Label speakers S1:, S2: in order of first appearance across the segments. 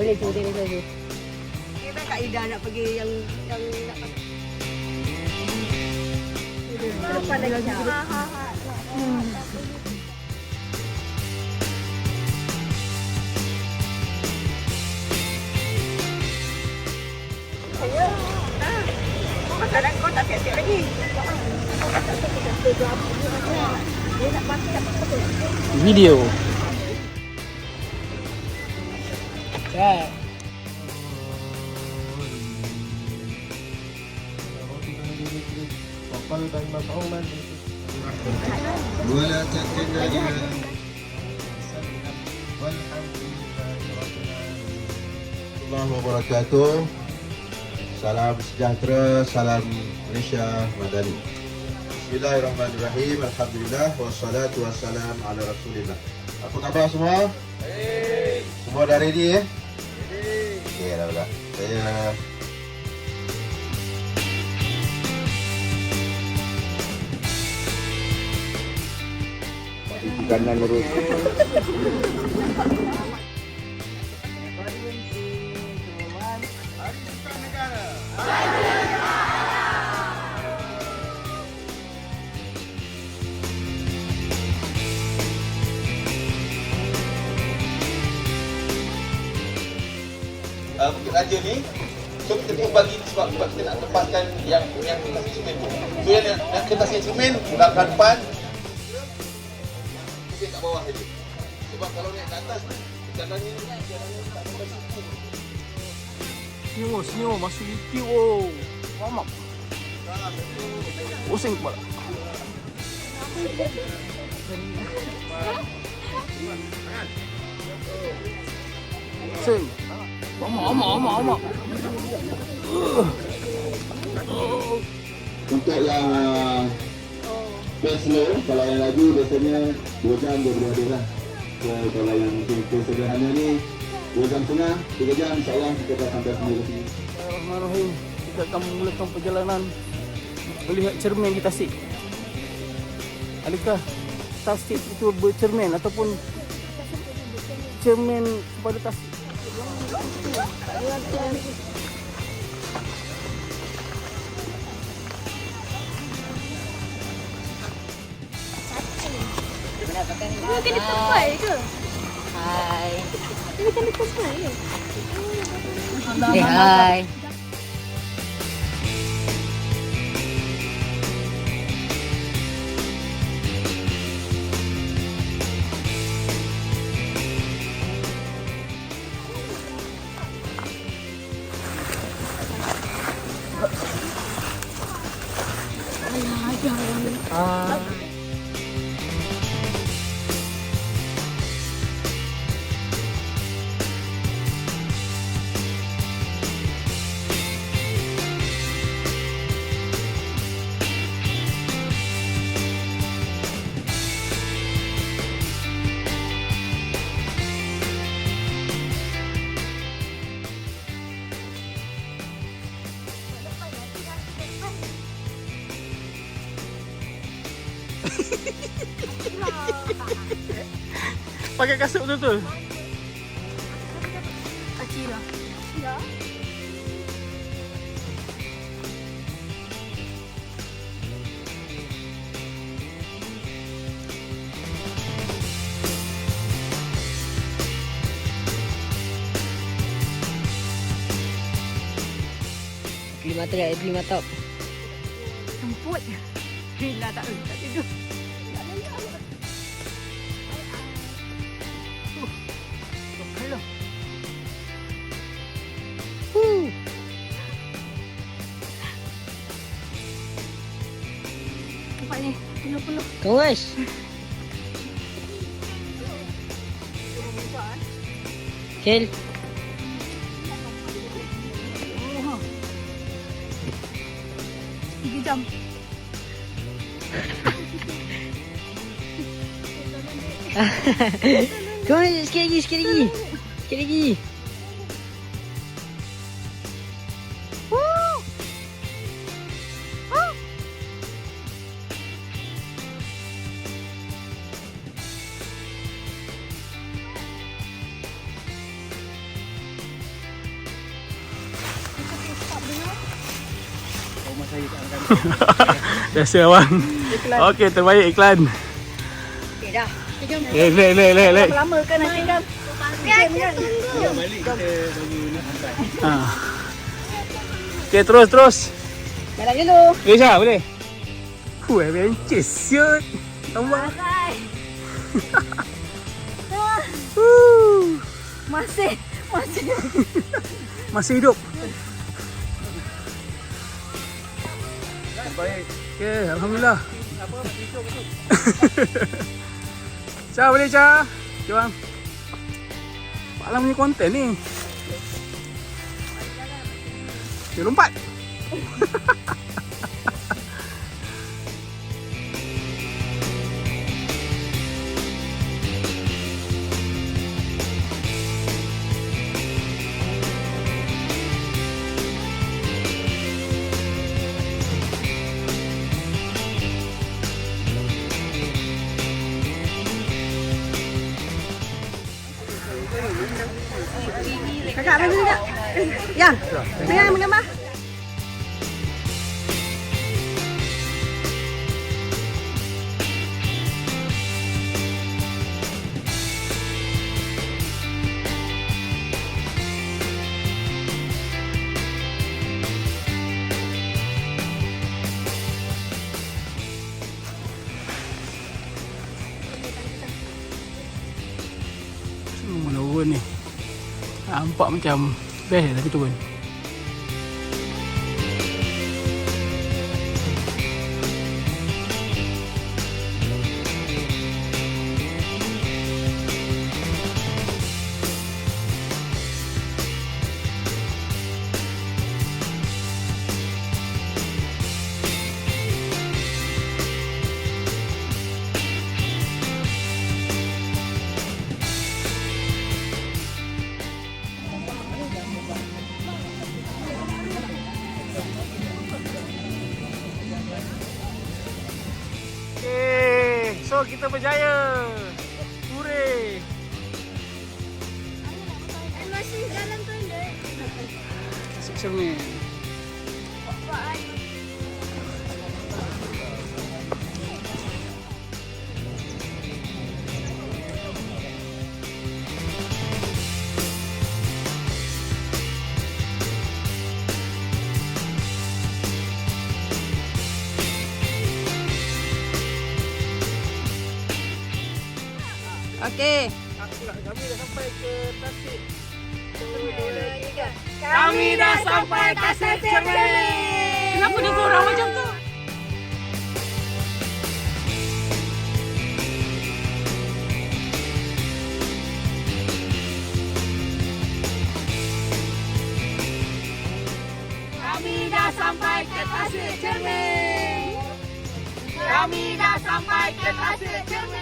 S1: Boleh tu, boleh tu.
S2: Kita Kak Ida nak pergi yang yang nak Apa lagi? Ha ha ha. Makanan kau tak siap-siap lagi.
S3: ولا تكلنا إلى والحمد لله رب العالمين الله وبركاته Salam sejahtera, salam Malaysia Madani. Bismillahirrahmanirrahim. Alhamdulillah wassalatu wassalam ala Rasulillah. Apa khabar semua? Baik. Semua dah ready eh? Ready. Okey, dah dah. Saya kanan lurus.
S4: uh, Bukit Raja ni So kita tengok bagi sebab, sebab kita nak tempatkan yang yang kertas instrumen tu So yang, yang kertas instrumen belakang depan
S5: Senyum, oh, senyum. Masuk YouTube, oh. Mamak. Pusing kepala. Pusing. Mamak, mamak, mamak, mamak.
S3: Untuk yang uh, best slow, kalau yang lagu biasanya 2 jam dia boleh habis lah. So, kalau yang mungkin sederhana ni 2 jam setengah, 3 jam insyaAllah kita dah sampai sini ke sini.
S5: Bismillahirrahmanirrahim. Kita akan memulakan perjalanan melihat cermin di tasik. Adakah tasik itu bercermin ataupun cermin kepada tasik?
S2: Kan dia sampai ke?
S1: Hai.
S2: Ini kan dia sampai ke?
S1: Eh, hai.
S5: Pakai kasut betul-betul.
S2: Akira. Ya.
S1: Kelima teriak, kelima top.
S2: Jemput. Gila tak tak tidur. Nampak ni, penuh-penuh.
S1: Kawas. Kel.
S2: Tiga jam.
S1: On, sikit lagi, sikit lagi. Sikit lagi.
S5: Biasa abang. Okey, terbaik iklan.
S2: Okay dah.
S5: Eh, lek, lek, lek, lek.
S2: Lama kan nanti kan.
S5: Ha. Okey, terus, terus.
S2: Jalan dulu.
S5: Eh, Syah, boleh? Fuh, adventure, siut. Tambah. Fuh,
S2: Masih. Masih.
S5: Masih hidup. Terbaik. Okey, Alhamdulillah. Syah, boleh, Syah? Okay, bang. Malam punya konten ni. Okay, lompat.
S2: Kakak ambil dulu tak? Yang. Tengah menggambar.
S5: Semua menurun ni. Nampak macam best tapi turun. Kita berjaya. Hooray.
S2: Masih jalan toilet.
S5: Cermin.
S2: Okey.
S5: Kami dah sampai ke Tasik.
S2: Kami dah sampai Tasik Cermin.
S5: Kenapa dia korang macam tu?
S2: Kami dah sampai ke Tasik Cermin. Kami dah sampai ke Tasik Cermin.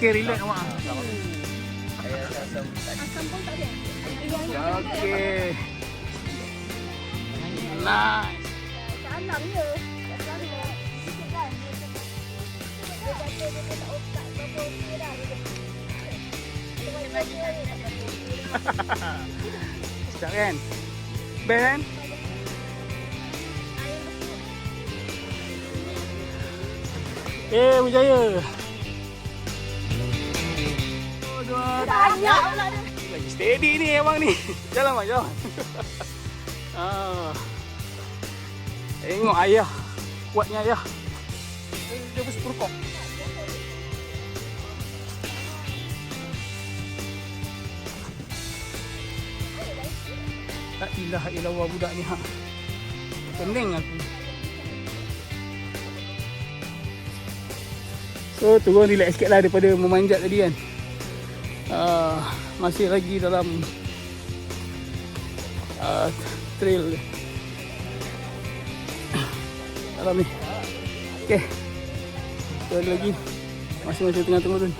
S5: Okey, relax awak. Okey. Nice.
S2: Alam je. Alam je. Sikit kan. Dia kata dia tak otak apa
S5: Sedap kan? Best kan? Eh, berjaya.
S2: Banyak pula dia.
S5: Lagi steady ni abang ni. Jalan bang, jalan. ah. Tengok ayah. Kuatnya ayah. Dia berseperkok. La ilaha illallah budak ni ha. Pening aku. So turun relax sikit lah daripada memanjat tadi kan. Uh, masih lagi dalam uh, trail dalam ni. Okay. Turun lagi. Masih masih tengah turun.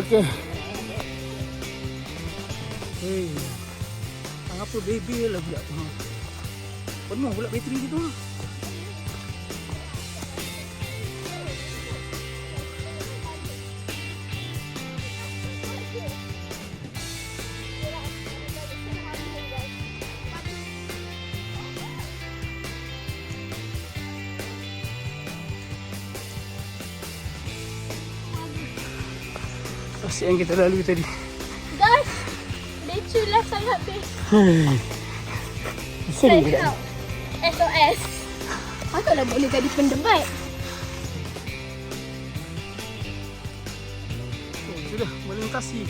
S5: Okay. Hey. Apa baby lah pula tu. ha. Penuh pula bateri gitu. ha. Yang kita lalui tadi.
S2: Guys, leceh lah sangat.
S5: Sering
S2: Check
S5: tidak?
S2: out. SOS. Patutlah boleh jadi pendebat.
S5: Oh, sudah melintasi.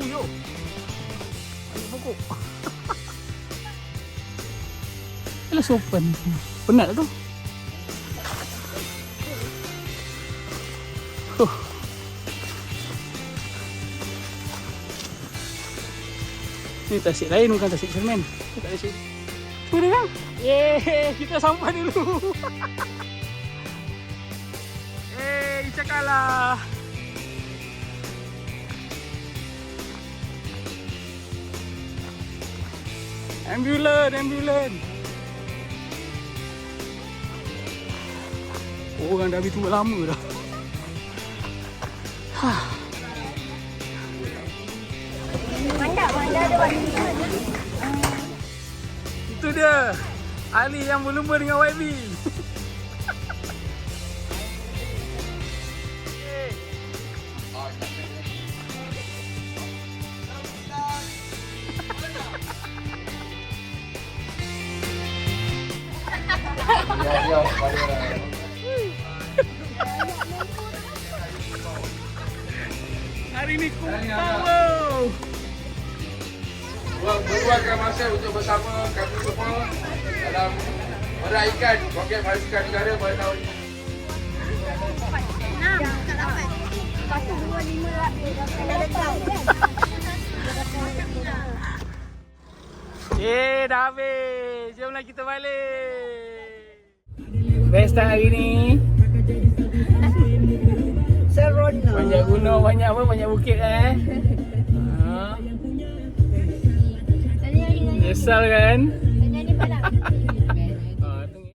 S5: Oh, yo. Ada pokok. Alah sopan. Penat tu. Ni tasik lain bukan tasik cermin. Tak tasik. Tu dia kan? Yeay, kita sampai dulu. Eh, Ica kalah. Ambulan, ambulan. Orang dah habis tunggu lama dah.
S2: Manda, manda ada wanita.
S5: Itu dia. Ali yang berlumba dengan YB. Hari ni kumpul.
S4: Meluangkan masa untuk bersama kami semua dalam meraihkan program Hari Sukan Negara pada tahun ini.
S2: Lepas tu lah. Letak?
S5: Eh, dah habis. Jomlah kita balik. Best tak hari ni?
S1: Seronok.
S5: Banyak gunung, banyak apa, banyak bukit eh. Rizal kan?